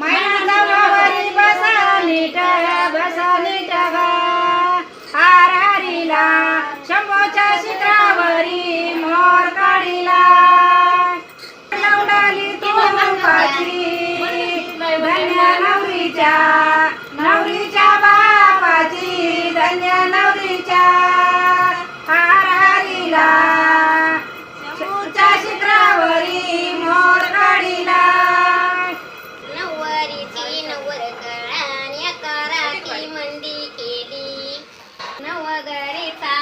माया नी बसाली शंभोच्या शित्रावरी मोर काढि लावडाली तू मंगाची बन्या नवरीच्या नवरीचा नवरीचा बापाची धन्या नवरीच्या Margarita. É